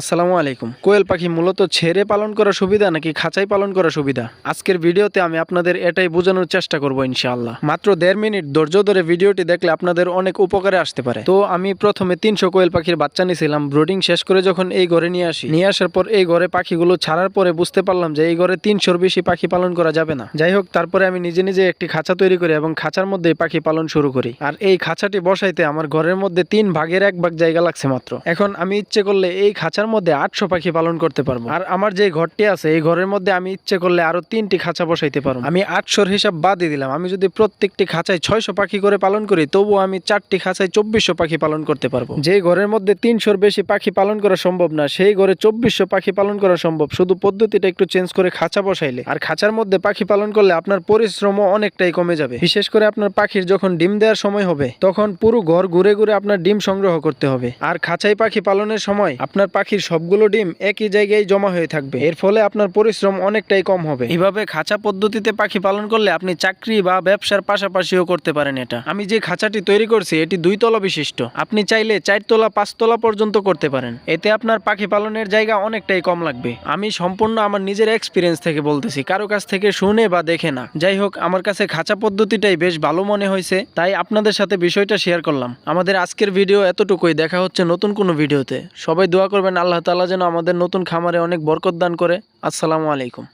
আসসালামু আলাইকুম। কোয়েল পাখি মূলত ছেড়ে পালন করা সুবিধা নাকি খাঁচাই পালন করা সুবিধা? আজকের ভিডিওতে আমি আপনাদের এটাই বোঝানোর চেষ্টা করব ইনশাআল্লাহ। মাত্র দেড় মিনিট ধৈর্য ধরে ভিডিওটি দেখলে আপনাদের অনেক উপকারে আসতে পারে। তো আমি প্রথমে তিনশো কোয়েল পাখির বাচ্চা নিয়েছিলাম, ব্রুডিং শেষ করে যখন এই ঘরে নিয়ে আসি, নিয়ে আসার পর এই ঘরে পাখিগুলো ছাড়ার পরে বুঝতে পারলাম যে এই ঘরে তিনশোর বেশি পাখি পালন করা যাবে না। যাই হোক, তারপরে আমি নিজে নিজে একটি খাঁচা তৈরি করি এবং খাঁচার মধ্যে পাখি পালন শুরু করি। আর এই খাঁচাটি বসাইতে আমার ঘরের মধ্যে তিন ভাগের এক ভাগ জায়গা লাগছে মাত্র। এখন আমি ইচ্ছে করলে এই খাঁচার মধ্যে আটশো পাখি পালন করতে পারব। আর আমার যে ঘরটি আছে, এই ঘরের মধ্যে আমি ইচ্ছে করলে আরও তিনটি খাঁচা বসাইতে পারব। আমি আটশোর হিসাব বাদই দিলাম। আমি যদি প্রত্যেকটি খাঁচায় ছয়শো পাখি করে পালন করি তবুও আমি চারটি খাঁচায় চব্বিশশো পাখি পালন করতে পারব। যে ঘরের মধ্যে তিনশোর বেশি পাখি পালন করা সম্ভব না, সেই ঘরে চব্বিশশো পাখি পালন করা সম্ভব। শুধু পদ্ধতিটা একটু চেঞ্জ করে খাঁচা বসাইলে। আর খাঁচার মধ্যে পাখি পালন করলে আপনার পরিশ্রমও অনেকটাই কমে যাবে। বিশেষ করে আপনার পাখির যখন ডিম দেওয়ার সময় হবে, তখন পুরো ঘর ঘুরে ঘুরে আপনার ডিম সংগ্রহ করতে হবে। আর খাঁচাই পাখি পালনের সময় আপনার পাখির সবগুলো ডিম একই জায়গায় জমা হয়ে থাকবে। এর ফলে আপনার পরিশ্রম অনেকটাই কম হবে। এভাবে খাঁচা পদ্ধতিতে পাখি পালন করলে আপনি চাকরি বা ব্যবসার পাশাপাশিও করতে পারেন এটা। আমি যে খাঁচাটি তৈরি করছি, এটি দুই তলা বিশিষ্ট। আপনি চাইলে চারতলা পাঁচতলা পর্যন্ত করতে পারেন। এতে আপনার পাখি পালনের জায়গা অনেকটাই কম লাগবে। আমি সম্পূর্ণ আমার নিজের এক্সপিরিয়েন্স থেকে বলতেছি। কারও কাছ থেকে শুনে বা দেখে না। যাই হোক, আমার কাছে খাঁচা পদ্ধতিটাই বেশ ভালো মনে হয়েছে। তাই আপনাদের সাথে বিষয়টা শেয়ার করলাম। আমাদের আজকের ভিডিও এতটুকুই। দেখা হচ্ছে নতুন কোনো ভিডিওতে সবাই দোয়া করবেন আল্লাহ তালা যেন আমাদের নতুন খামারে অনেক বরকত দান করে। আসসালামু আলাইকুম।